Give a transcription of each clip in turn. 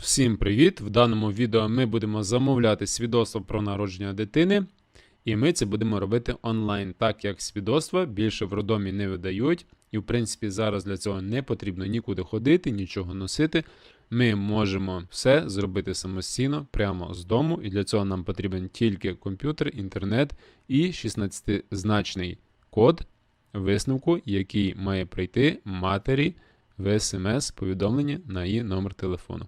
Всім привіт! В даному відео ми будемо замовляти свідоцтво про народження дитини, і ми це будемо робити онлайн, так як свідоцтва більше в роддомі не видають, і в принципі зараз для цього не потрібно нікуди ходити, нічого носити. Ми можемо все зробити самостійно прямо з дому, і для цього нам потрібен тільки комп'ютер, інтернет і 16-значний код висновку, який має прийти матері в смс-повідомленні на її номер телефону.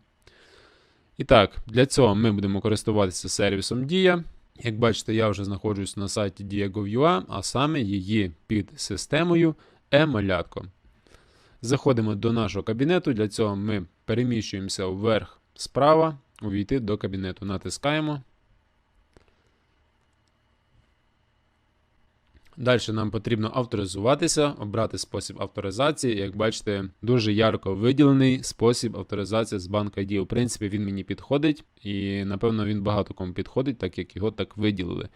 І так, для цього ми будемо користуватися сервісом Дія. Як бачите, я вже знаходжусь на сайті Dia.gov.ua, а саме її під системою e-малятко. Заходимо до нашого кабінету. Для цього ми переміщуємося вверх справа, увійти до кабінету. Натискаємо. Далі нам потрібно авторизуватися, обрати спосіб авторизації. Як бачите, дуже ярко виділений спосіб авторизації з банка ID. В принципі, він мені підходить, і напевно він багато кому підходить, так як його так виділили.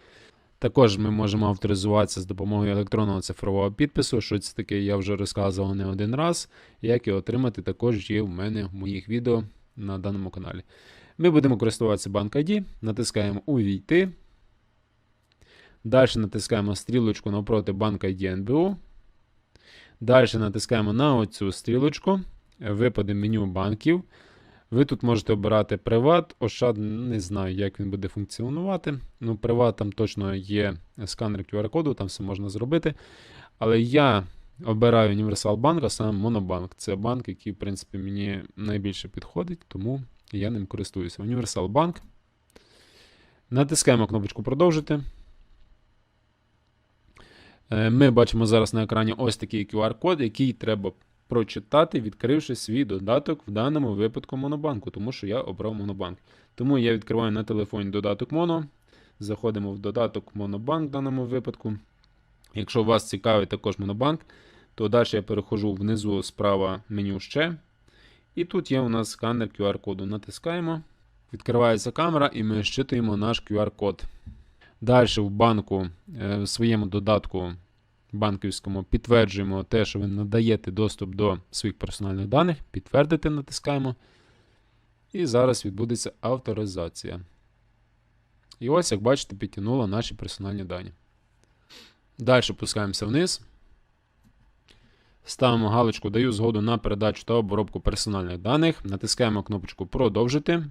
Також ми можемо авторизуватися з допомогою електронного цифрового підпису. Що це таке, я вже розказував не один раз. Як його отримати, також є в мене в моїх відео на даному каналі. Ми будемо користуватися банк ID, натискаємо Увійти. Далі натискаємо стрілочку навпроти банка ID. Далі натискаємо на оцю стрілочку, випаде меню банків. Ви тут можете обирати приват, Ощад, не знаю, як він буде функціонувати. Ну, приват там точно є сканер QR-коду, там все можна зробити. Але я обираю Універсал Банк, а саме Монобанк. Це банк, який, в принципі, мені найбільше підходить, тому я ним користуюся. Універсал Банк. Натискаємо кнопочку Продовжити. Е, Ми бачимо зараз на екрані ось такий QR-код, який треба прочитати, відкривши свій додаток в даному випадку Монобанку, тому що я обрав Монобанк. Тому я відкриваю на телефоні додаток Моно. Заходимо в додаток Монобанк в даному випадку. Якщо вас цікавить також Монобанк, то далі я переходжу внизу справа меню ще. І тут є у нас сканер QR-коду. Натискаємо. Відкривається камера, і ми щитуємо наш QR-код. Далі в банку, е, в своєму додатку банківському підтверджуємо те, що ви надаєте доступ до своїх персональних даних. Підтвердити натискаємо. І зараз відбудеться авторизація. І ось, як бачите, підтягнуло наші персональні дані. Далі опускаємося вниз. Ставимо галочку Даю згоду на передачу та обробку персональних даних. Натискаємо кнопочку Продовжити.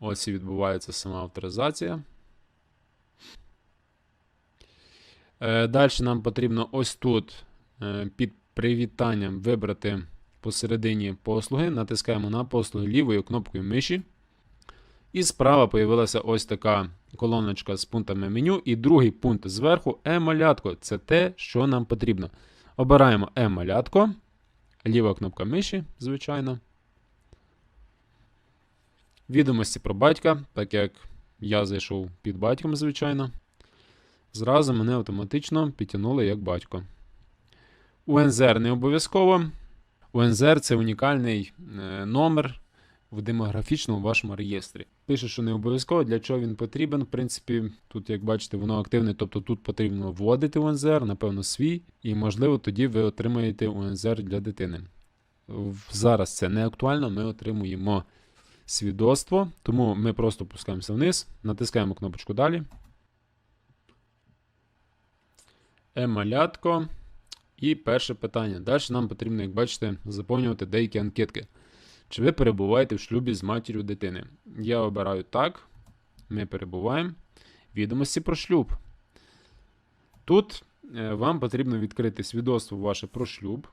Ось і відбувається сама авторизація. Е, Далі нам потрібно ось тут е, під привітанням вибрати посередині послуги. Натискаємо на послуги лівою кнопкою миші. І справа появилася ось така колоночка з пунктами меню. І другий пункт зверху е-малятко. Це те, що нам потрібно. Обираємо е-малятко. Ліва кнопка миші, звичайно. Відомості про батька, так як я зайшов під батьком, звичайно. Зразу мене автоматично підтягнули як батько. УНЗР не обов'язково. УНЗР це унікальний е, номер в демографічному вашому реєстрі. Пише, що не обов'язково, для чого він потрібен. В принципі, тут, як бачите, воно активне, тобто тут потрібно вводити УНЗР, напевно, свій, і, можливо, тоді ви отримаєте УНЗР для дитини. Зараз це не актуально, ми отримуємо свідоцтво, тому ми просто опускаємося вниз, натискаємо кнопочку Далі. Емалятко. І перше питання. Далі нам потрібно, як бачите, заповнювати деякі анкетки. Чи ви перебуваєте в шлюбі з матір'ю дитини? Я обираю так. Ми перебуваємо. Відомості про шлюб. Тут е, вам потрібно відкрити свідоцтво ваше про шлюб.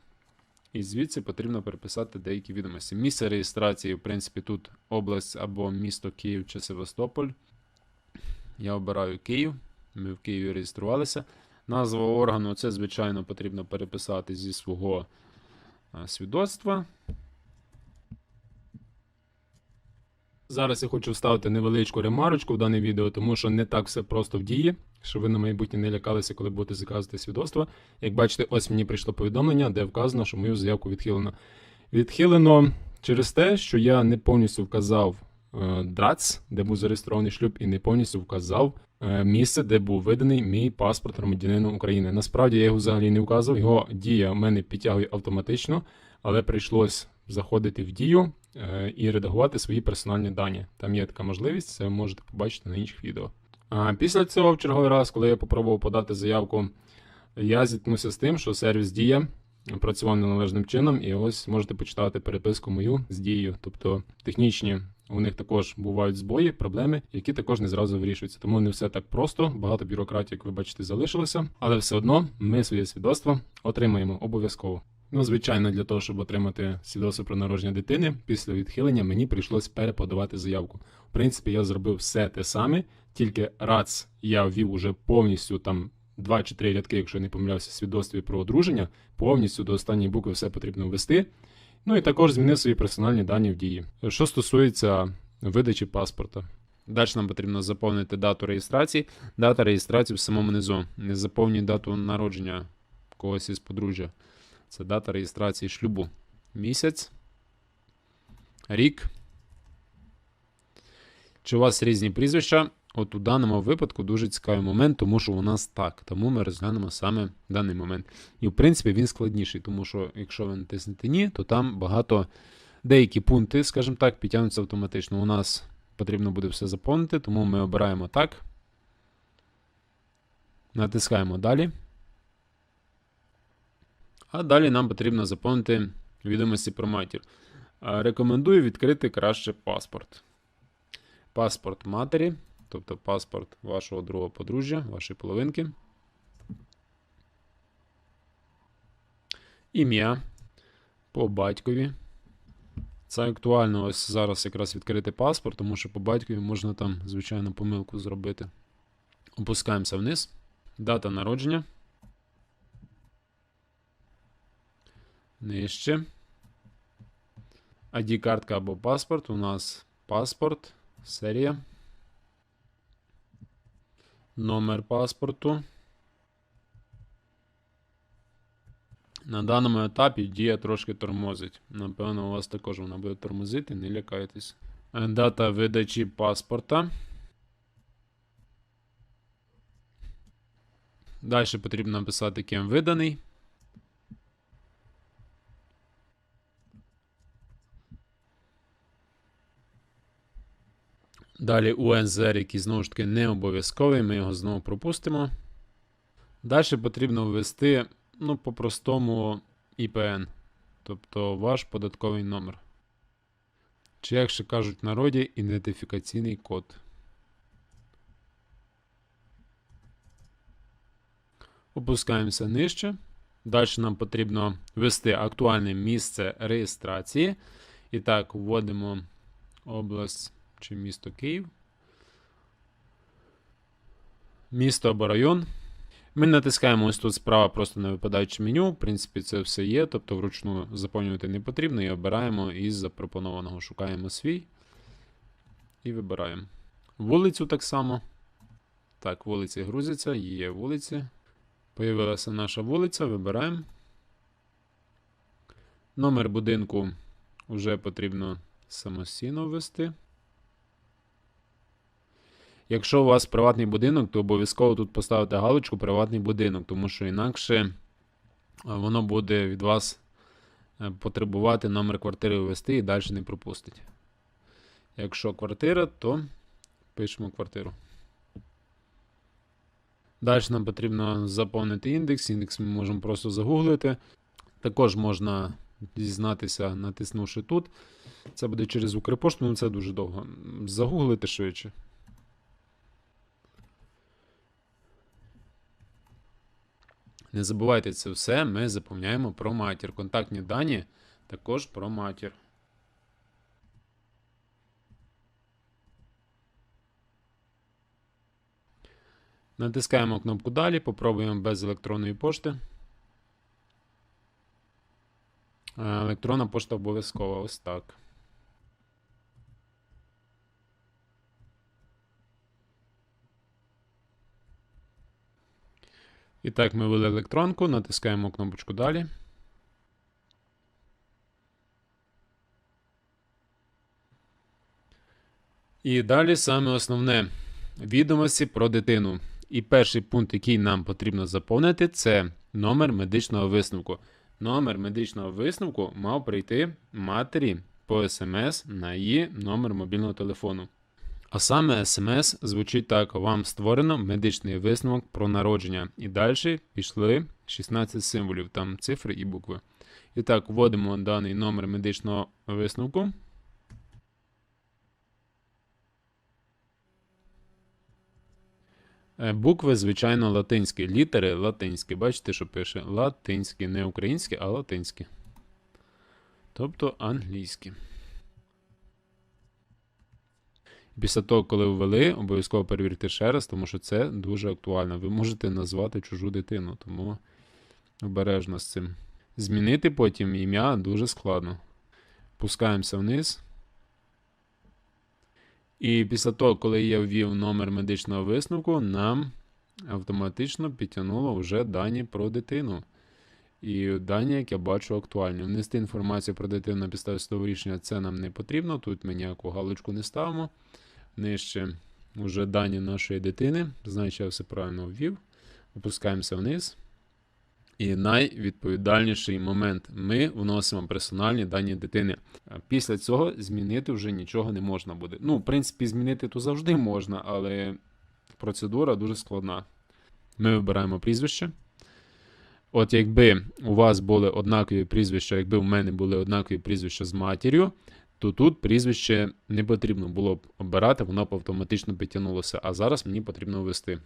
І звідси потрібно переписати деякі відомості. Місце реєстрації, в принципі, тут область або місто Київ чи Севастополь. Я обираю Київ. Ми в Києві реєструвалися. Назва органу це, звичайно, потрібно переписати зі свого е, свідоцтва. Зараз я хочу вставити невеличку ремарочку в дане відео, тому що не так все просто в дії, щоб ви на майбутнє не лякалися, коли будете заказувати свідоцтво. Як бачите, ось мені прийшло повідомлення, де вказано, що мою заявку відхилено. Відхилено через те, що я не повністю вказав е, ДРАЦ, де був зареєстрований шлюб, і не повністю вказав е, місце, де був виданий мій паспорт громадянина України. Насправді я його взагалі не вказував, його дія в мене підтягує автоматично. але прийшлось заходити в дію е, і редагувати свої персональні дані. Там є така можливість, це ви можете побачити на інших відео. А після цього, в черговий раз, коли я попробував подати заявку, я зіткнувся з тим, що сервіс Дія працював неналежним чином, і ось можете почитати переписку мою з дією. Тобто технічні у них також бувають збої, проблеми, які також не зразу вирішуються. Тому не все так просто. Багато бюрократії, як ви бачите, залишилося, але все одно ми своє свідоцтво отримаємо обов'язково. Ну, звичайно, для того, щоб отримати свідоцтво про народження дитини, після відхилення мені прийшлось переподавати заявку. В принципі, я зробив все те саме, тільки раз я ввів уже повністю там два чи три рядки, якщо я не помилявся, свідоцтві про одруження, повністю до останньої букви все потрібно ввести. Ну і також змінив свої персональні дані в дії. Що стосується видачі паспорта. Далі нам потрібно заповнити дату реєстрації. Дата реєстрації в самому низу. Не заповнюй дату народження когось із подружжя. Це дата реєстрації шлюбу. Місяць. Рік. Чи у вас різні прізвища? От у даному випадку дуже цікавий момент, тому що у нас так. Тому ми розглянемо саме даний момент. І в принципі він складніший, тому що якщо ви натиснете ні, то там багато деякі пункти, скажімо так, підтягнуться автоматично. У нас потрібно буде все заповнити, тому ми обираємо так. Натискаємо далі. А далі нам потрібно заповнити відомості про матір. Рекомендую відкрити краще паспорт. Паспорт матері, тобто паспорт вашого другого подружжя, вашої половинки. Ім'я по батькові. Це актуально ось зараз якраз відкрити паспорт, тому що по батькові можна там, звичайно, помилку зробити. Опускаємося вниз. Дата народження. Нижче. ID-картка або паспорт. У нас паспорт, серія. Номер паспорту. На даному етапі дія трошки тормозить. Напевно, у вас також вона буде тормозити, не лякайтесь. Дата видачі паспорта. Далі потрібно написати, ким виданий. Далі УНЗР, який знову ж таки не обов'язковий, ми його знову пропустимо. Далі потрібно ввести, ну, по-простому IPN, тобто ваш податковий номер. Чи, як ще кажуть в народі, ідентифікаційний код. Опускаємося нижче. Далі нам потрібно ввести актуальне місце реєстрації. І так, вводимо область чи місто Київ. Місто або район. Ми натискаємо ось тут справа просто на випадаюче меню. В принципі, це все є, тобто вручну заповнювати не потрібно і обираємо із запропонованого. Шукаємо свій і вибираємо. Вулицю так само. Так, вулиці грузяться, є вулиці. Появилася наша вулиця, вибираємо. Номер будинку вже потрібно самостійно ввести. Якщо у вас приватний будинок, то обов'язково тут поставити галочку приватний будинок, тому що інакше е, воно буде від вас е, потребувати номер квартири ввести і далі не пропустить. Якщо квартира, то пишемо квартиру. Далі нам потрібно заповнити індекс. Індекс ми можемо просто загуглити. Також можна дізнатися, натиснувши тут. Це буде через Укрпошту, але це дуже довго. Загуглити швидше. Не забувайте це все, ми заповняємо про матір. Контактні дані також про матір. Натискаємо кнопку Далі, попробуємо без електронної пошти. Е, Електронна пошта обов'язкова, ось так. І так, ми ввели електронку, натискаємо кнопочку Далі. І далі саме основне відомості про дитину. І перший пункт, який нам потрібно заповнити, це номер медичного висновку. Номер медичного висновку мав прийти матері по смс на її номер мобільного телефону. А саме смс звучить так: вам створено медичний висновок про народження. І далі пішли 16 символів, там цифри і букви. І так, вводимо даний номер медичного висновку. Е, Букви, звичайно, латинські. Літери латинські. Бачите, що пише? Латинські, не українські, а латинські. Тобто англійські. Після того, коли ввели, обов'язково перевірте ще раз, тому що це дуже актуально. Ви можете назвати чужу дитину, тому обережно з цим. Змінити потім ім'я дуже складно. Пускаємося вниз. І після того, коли я ввів номер медичного висновку, нам автоматично підтягнуло вже дані про дитину. І дані, як я бачу, актуальні. Внести інформацію про дитину на підставі судового рішення це нам не потрібно. Тут ми ніяку галочку не ставимо. Нижче вже дані нашої дитини. Значить, я все правильно ввів. Опускаємося вниз. І найвідповідальніший момент. Ми вносимо персональні дані дитини. Після цього змінити вже нічого не можна буде. Ну, в принципі, змінити то завжди можна, але процедура дуже складна. Ми вибираємо прізвище. От якби у вас були однакові прізвища, якби у мене були однакові прізвища з матір'ю, то тут прізвище не потрібно було б обирати, воно б автоматично підтягнулося. А зараз мені потрібно ввести.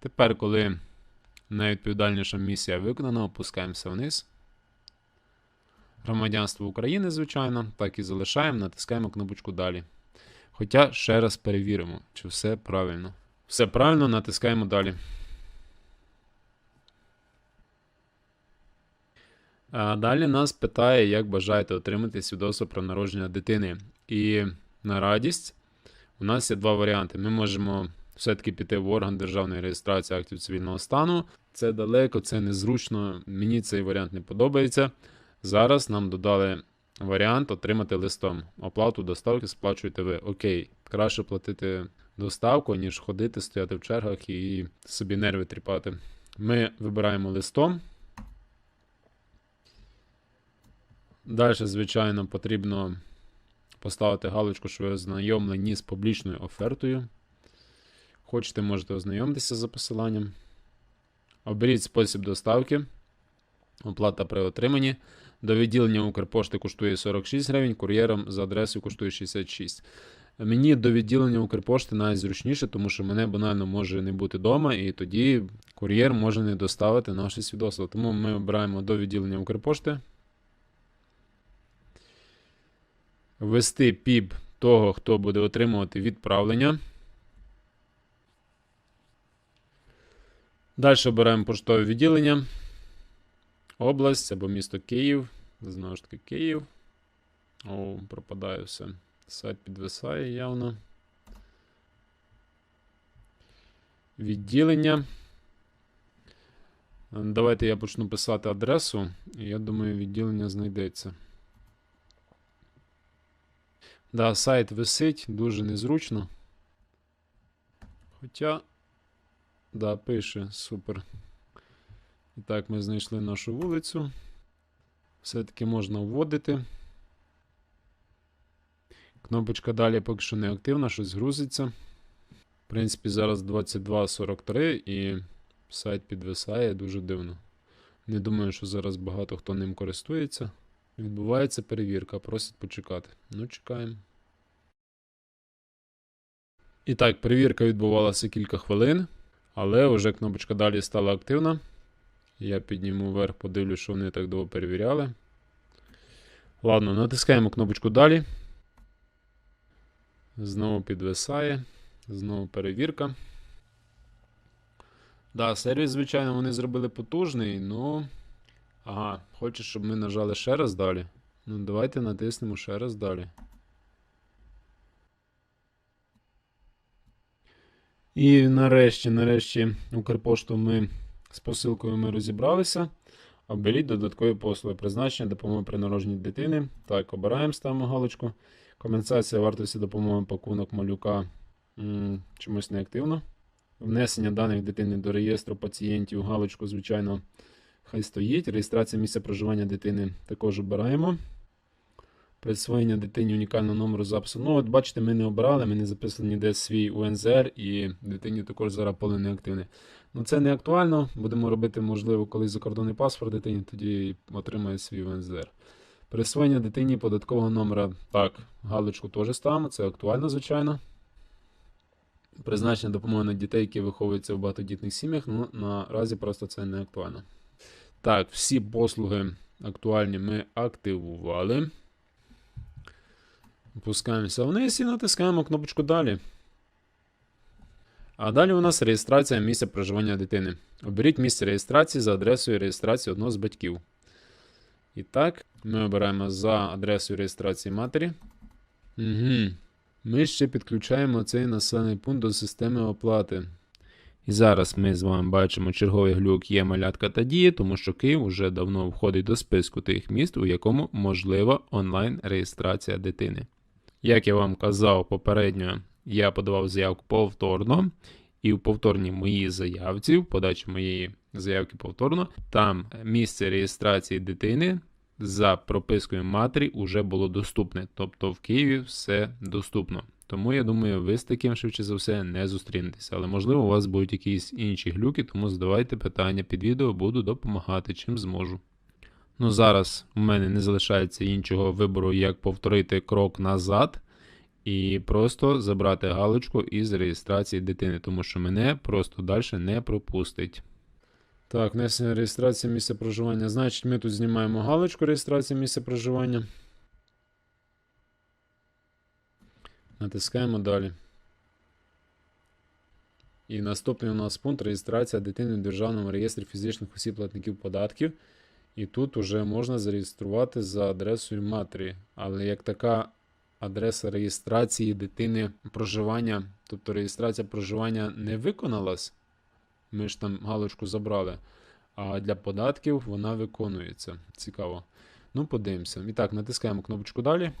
Тепер, коли найвідповідальніша місія виконана, опускаємося вниз. Громадянство України, звичайно, так і залишаємо, натискаємо кнопочку Далі. Хоча ще раз перевіримо, чи все правильно. Все правильно, натискаємо далі. А далі нас питає, як бажаєте отримати свідоцтво про народження дитини. І на радість у нас є два варіанти. Ми можемо все-таки піти в орган державної реєстрації актів цивільного стану. Це далеко, це незручно. Мені цей варіант не подобається. Зараз нам додали варіант отримати листом. Оплату доставки сплачуєте ви. Окей, краще платити доставку, ніж ходити, стояти в чергах і собі нерви тріпати. Ми вибираємо листом. Далі, звичайно, потрібно поставити галочку, що ви ознайомлені з публічною офертою. Хочете, можете ознайомитися за посиланням. Оберіть спосіб доставки. Оплата при отриманні. До відділення Укрпошти коштує 46 гривень, кур'єром за адресою коштує 66. Мені до відділення Укрпошти найзручніше, тому що мене банально може не бути вдома, і тоді кур'єр може не доставити наше свідоцтво. Тому ми обираємо до відділення Укрпошти. Ввести піп того, хто буде отримувати відправлення. Далі обираємо поштове відділення. Область або місто Київ. Знову ж таки, Київ. О, пропадає все. Сайт підвисає явно. Відділення. Давайте я почну писати адресу. І я думаю, відділення знайдеться. Да, сайт висить, дуже незручно. Хоча. Да, пише, супер. І так, ми знайшли нашу вулицю. Все-таки можна вводити. Кнопочка далі поки що не активна, щось грузиться. В принципі, зараз 22.43 і сайт підвисає дуже дивно. Не думаю, що зараз багато хто ним користується. Відбувається перевірка, просять почекати. Ну, чекаємо. І так, перевірка відбувалася кілька хвилин, але вже кнопочка далі стала активна. Я підніму вверх, подивлюсь, що вони так довго перевіряли. Ладно, натискаємо кнопочку далі. Знову підвисає. Знову перевірка. Да, сервіс, звичайно, вони зробили потужний, ну. Ага, хоче, щоб ми нажали ще раз далі. Ну, давайте натиснемо ще раз далі. І нарешті, нарешті, Укрпошту ми з посилкою ми розібралися. Оберіть додаткові послуги. Призначення, допомога при народженні дитини. Так, обираємо, ставимо галочку. Компенсація вартості допомоги пакунок малюка м, чомусь неактивно. Внесення даних дитини до реєстру пацієнтів, галочку, звичайно, хай стоїть. Реєстрація місця проживання дитини також обираємо. Присвоєння дитині унікального номеру запису. Ну, от бачите, ми не обирали, ми не записали ніде свій УНЗР, і дитині також зараз поле не активне. Ну, це не актуально. Будемо робити, можливо, колись закордонний паспорт дитині, тоді отримає свій УНЗР. Присвоєння дитині податкового номера. Так, галочку теж ставимо, це актуально, звичайно. Призначення допомоги на дітей, які виховуються в багатодітних сім'ях. Ну, наразі просто це не актуально. Так, всі послуги актуальні ми активували. Опускаємося вниз і натискаємо кнопочку Далі. А далі у нас реєстрація місця проживання дитини. Оберіть місце реєстрації за адресою реєстрації одного з батьків. І так, ми обираємо за адресою реєстрації матері. Угу. Ми ще підключаємо цей населений пункт до системи оплати. І зараз ми з вами бачимо черговий глюк є малятка та дії, тому що Київ вже давно входить до списку тих міст, у якому можлива онлайн-реєстрація дитини. Як я вам казав попередньо, я подавав заявку повторно, і в повторній моїй заявці, в подачі моєї заявки повторно, там місце реєстрації дитини за пропискою матері вже було доступне. Тобто в Києві все доступно. Тому я думаю, ви з таким швидше за все не зустрінетеся. Але можливо у вас будуть якісь інші глюки, тому задавайте питання під відео, буду допомагати чим зможу. Ну зараз у мене не залишається іншого вибору, як повторити крок назад і просто забрати галочку із реєстрації дитини, тому що мене просто далі не пропустить. Так, внесення реєстрації місця проживання. Значить, ми тут знімаємо галочку реєстрації місця проживання. Натискаємо далі. І наступний у нас пункт реєстрація дитини в Державному реєстрі фізичних осіб платників податків. І тут вже можна зареєструвати за адресою матері. Але як така адреса реєстрації дитини проживання, тобто реєстрація проживання не виконалась, ми ж там галочку забрали. А для податків вона виконується. Цікаво. Ну, подивимося. І так, натискаємо кнопочку далі.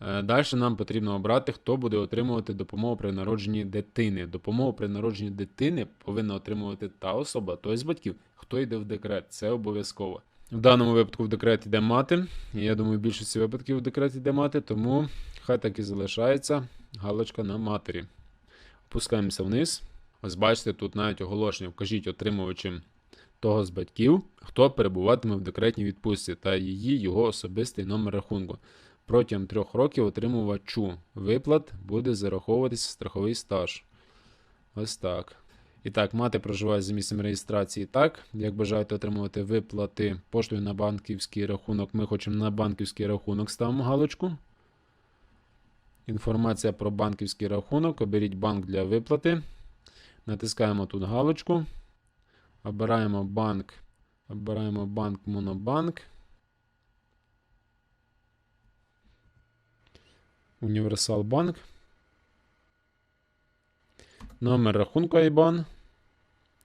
Далі нам потрібно обрати, хто буде отримувати допомогу при народженні дитини. Допомогу при народженні дитини повинна отримувати та особа, той з батьків, хто йде в декрет. Це обов'язково. В даному випадку в декрет йде мати. Я думаю, в більшості випадків в декрет йде мати, тому хай так і залишається галочка на матері. Опускаємося вниз. Ось бачите, тут навіть оголошення вкажіть отримувачем того з батьків, хто перебуватиме в декретній відпустці та її його особистий номер рахунку. Протягом трьох років отримувачу виплат буде зараховуватися страховий стаж. Ось так. І так, мати проживає за місцем реєстрації так. Як бажаєте отримувати виплати поштою на банківський рахунок, ми хочемо на банківський рахунок ставимо галочку. Інформація про банківський рахунок. Оберіть банк для виплати. Натискаємо тут галочку. Обираємо банк. Обираємо банк Монобанк. Універсал Банк. Номер рахунку IBAN.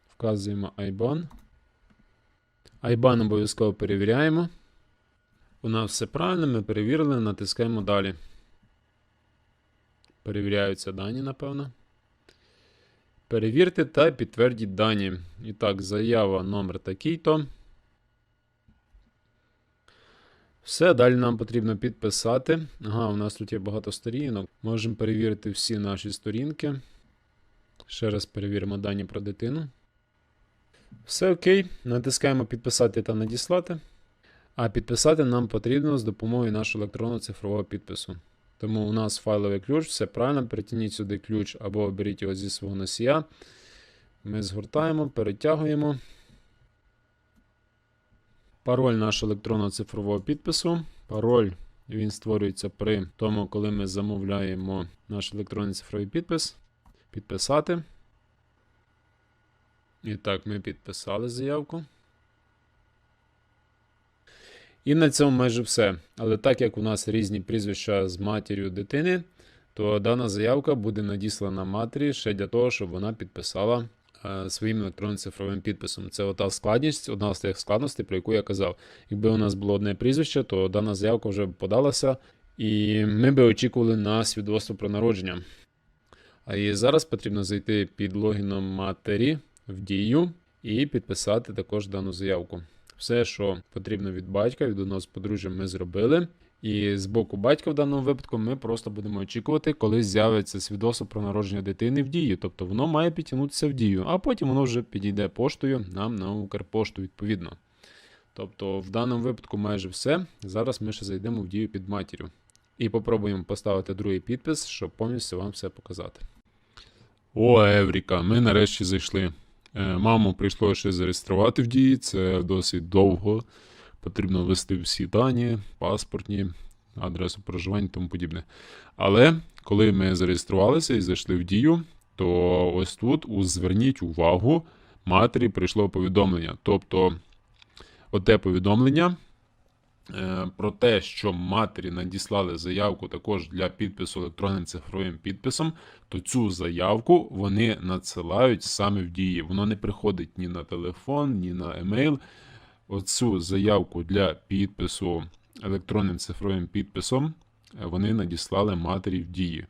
Вказуємо IBAN. IBAN обов'язково перевіряємо. У нас все правильно, ми перевірили, натискаємо далі. Перевіряються дані, напевно. Перевірте та підтвердіть дані. І так, заява номер такий-то. Все, далі нам потрібно підписати. Ага, у нас тут є багато сторінок. Можемо перевірити всі наші сторінки. Ще раз перевіримо дані про дитину. Все окей. Натискаємо підписати та надіслати. А підписати нам потрібно з допомогою нашого електронного цифрового підпису. Тому у нас файловий ключ, все правильно. Перетягніть сюди ключ або оберіть його зі свого носія. Ми згортаємо, перетягуємо. Пароль нашого електронного цифрового підпису. Пароль він створюється при тому, коли ми замовляємо наш електронний цифровий підпис. Підписати. І так, ми підписали заявку. І на цьому майже все. Але так як у нас різні прізвища з матір'ю дитини, то дана заявка буде надіслана матері ще для того, щоб вона підписала е, своїм електронним цифровим підписом. Це ота складність, одна з тих складностей, про яку я казав. Якби у нас було одне прізвище, то дана заявка вже б подалася, І ми би очікували на свідоцтво про народження. А і зараз потрібно зайти під логіном матері в дію і підписати також дану заявку. Все, що потрібно від батька, від одного з подружжя, ми зробили. І з боку батька в даному випадку ми просто будемо очікувати, коли з'явиться свідоцтво про народження дитини в дію. Тобто воно має підтягнутися в дію, а потім воно вже підійде поштою нам на Укрпошту відповідно. Тобто в даному випадку майже все. Зараз ми ще зайдемо в дію під матір'ю. І попробуємо поставити другий підпис, щоб повністю вам все показати. О, Евріка, ми нарешті зайшли. Е, Маму прийшло ще зареєструвати в дії, це досить довго. Потрібно ввести всі дані, паспортні, адресу проживання і тому подібне. Але коли ми зареєструвалися і зайшли в дію, то ось тут зверніть увагу, матері прийшло повідомлення. Тобто, оте повідомлення про те, що матері надіслали заявку також для підпису електронним цифровим підписом, то цю заявку вони надсилають саме в дії. Воно не приходить ні на телефон, ні на емейл. Оцю заявку для підпису електронним цифровим підписом е, вони надіслали матері в дії.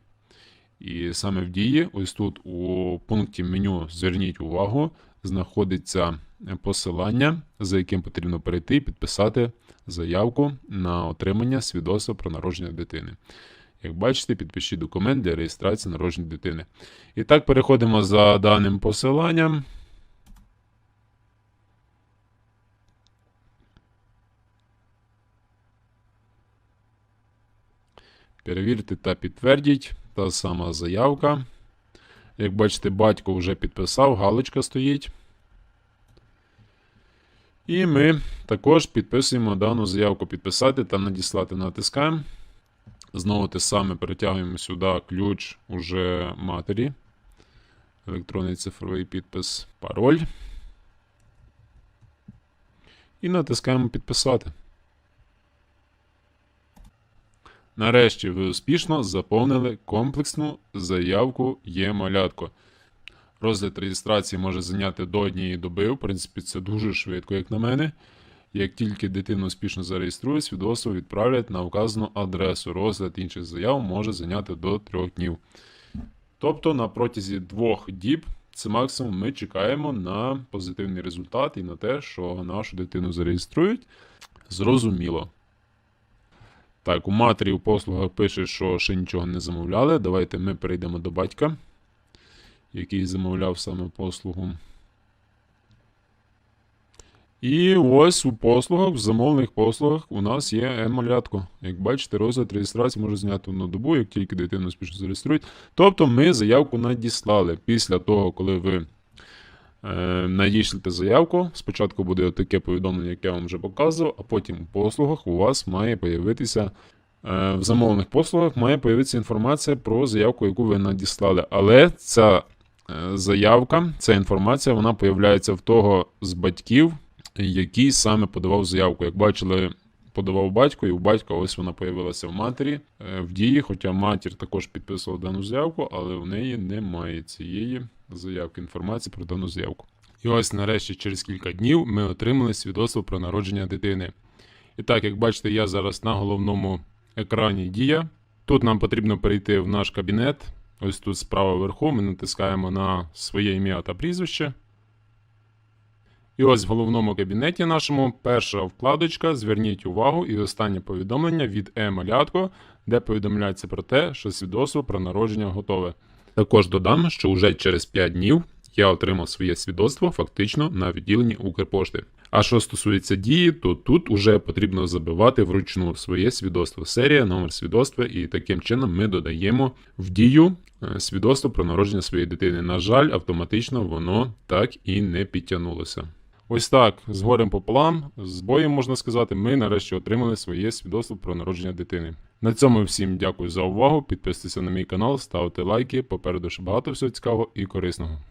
І саме в дії, ось тут у пункті меню зверніть увагу, знаходиться посилання, за яким потрібно перейти і підписати заявку на отримання свідоцтва про народження дитини. Як бачите, підпишіть документ для реєстрації народження дитини. І так, переходимо за даним посиланням. Перевірте та підтвердіть. Та сама заявка. Як бачите, батько вже підписав, галочка стоїть. І ми також підписуємо дану заявку підписати та надіслати. Натискаємо. Знову те саме перетягуємо сюди ключ уже матері. Електронний цифровий підпис, пароль. І натискаємо підписати. Нарешті ви успішно заповнили комплексну заявку є малятко. Розгляд реєстрації може зайняти до однієї доби. В принципі, це дуже швидко, як на мене. Як тільки дитину успішно зареєструють, свідоцтво відправлять на вказану адресу. Розгляд інших заяв може зайняти до трьох днів. Тобто на протязі двох діб, це максимум, ми чекаємо на позитивний результат і на те, що нашу дитину зареєструють. Зрозуміло. Так, у матері у послугах пише, що ще нічого не замовляли. Давайте ми перейдемо до батька, який замовляв саме послугу. І ось у послугах, в замовлених послугах у нас є М-малятко. Як бачите, розгляд реєстрації може зняти одну добу, як тільки дитину успішно зареєструють. Тобто ми заявку надіслали. Після того, коли ви е, надішлете заявку, спочатку буде таке повідомлення, як я вам вже показував, а потім у послугах у вас має появитися. е, В замовлених послугах має появитися інформація про заявку, яку ви надіслали. Але ця е, заявка, ця інформація, вона появляється в того з батьків, який саме подавав заявку. Як бачили, подавав батько, і у батька ось вона появилася в матері в дії, хоча матір також підписувала дану заявку, але в неї немає цієї заявки, інформації про дану заявку. І ось нарешті, через кілька днів, ми отримали свідоцтво про народження дитини. І так, як бачите, я зараз на головному екрані Дія. Тут нам потрібно перейти в наш кабінет. Ось тут справа вверху ми натискаємо на своє ім'я та прізвище. І ось в головному кабінеті нашому перша вкладочка. Зверніть увагу і останнє повідомлення від e-малятко, де повідомляється про те, що свідоцтво про народження готове. Також додам, що вже через 5 днів я отримав своє свідоцтво фактично на відділенні Укрпошти. А що стосується дії, то тут уже потрібно забивати вручну своє свідоцтво, серія, номер свідоцтва, і таким чином ми додаємо в дію е, свідоцтво про народження своєї дитини. На жаль, автоматично воно так і не підтягнулося. Ось так, з горем пополам, з боєм можна сказати, ми нарешті отримали своє свідоцтво про народження дитини. На цьому всім дякую за увагу. Підписуйтесь на мій канал, ставте лайки. Попереду ще багато всього цікавого і корисного.